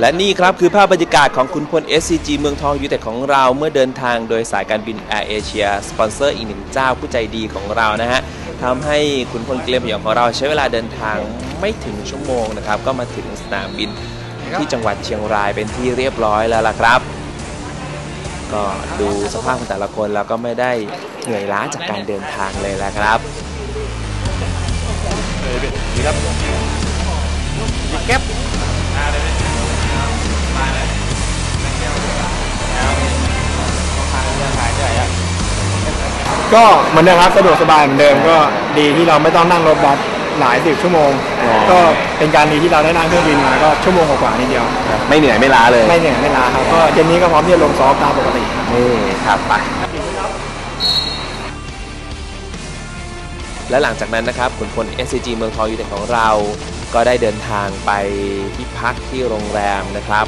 และนี่ครับคือภาพบรรยากาศของขุนพล SCG เมืองทองยูไนเต็ดของเราเมื่อเดินทางโดยสายการบินแอร์เอเชียสปอนเซอร์อีกหนึ่งเจ้าผู้ใจดีของเรานะฮะทำให้ขุนพลเกลียมพยองของเราใช้เวลาเดินทางไม่ถึงชั่วโมงนะครับ ก็มาถึงสนามบินที่จังหวัดเชียงรายเป็นที่เรียบร้อยแล้วล่ะครับ ก็ดูสภาพของแต่ละคนแล้วก็ไม่ได้เหนื่อยล้าจากการเดินทางเลยและครับนี่ครับมีแก๊ป ก็เหมือนเดิมครับสะดวกสบายเหมือนเดิมก็ดีที่เราไม่ต้องนั่งรถบัสหลายสิบชั่วโมงอ๋อก็เป็นการดีที่เราได้นั่งเครื่องบินมาก็ชั่วโมงกว่าๆนิดเดียว ไม่เหนื่อยไม่ล้าเลยไม่เหนื่อยไม่ล้าครับก็เย็นนี้ก็พร้อมที่จะลงซ้อมตามปกติครับนี่ครับไปและหลังจากนั้นนะครับขุนพล SCG เมืองทองยูไนเต็ดของเรา ก็ได้เดินทางไปที่พักที่โรงแรมนะครับ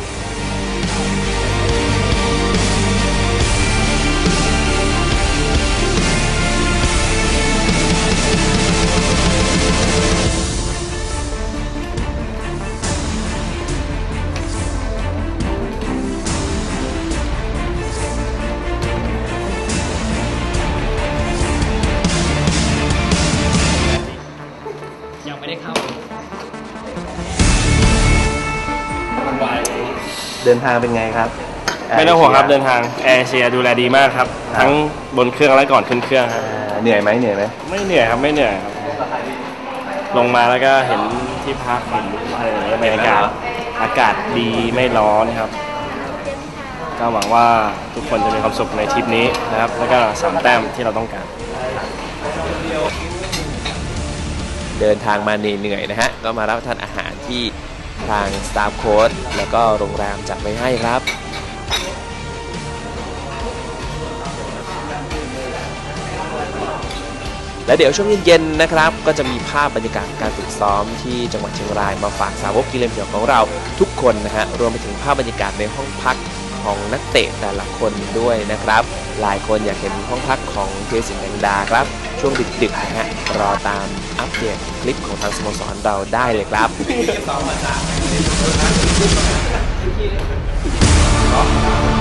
ยังไม่ได้เข้า เดินทางเป็นไงครับไม่ต้องห่วงครับเดินทางแอร์เอเชียดูแลดีมากครับ ทั้งบนเครื่องและก่อนขึ้นเครื่องครับ อ่าเหนื่อยไหมเหนื่อยไหมไม่เหนื่อยครับไม่เหนื่อยครับ ลงมาแล้วก็เห็นที่พักเห็นอะไรอย่างเงี้ยบรรยากาศอากาศดีไม่ร้อนครับ ก็หวังว่าทุกคนจะมีความสุขในทริปนี้นะครับ แล้วก็สามแต้มที่เราต้องการ เดินทางมาเหนื่อยๆนะฮะ ก็มารับประทานอาหารที่ทางสตาฟโค้ดแล้วก็โรงแรมจัดไว้ให้ครับและเดี๋ยวช่วงเย็นๆนะครับ ก็จะมีภาพบรรยากาศการฝึกซ้อมที่จังหวัดเชียงรายมาฝากสาวกกีฬาเขียวของเราทุกคนนะฮะรวมไปถึงภาพบรรยากาศในห้องพักของนักเตะแต่ละคนด้วยนะครับ หลายคนอยากเห็นห้องพักของเจสินแดงดาครับ ช่วงดึกๆนะฮะรอตามอัปเดตคลิปของทางสโมสรเราได้เลยครับค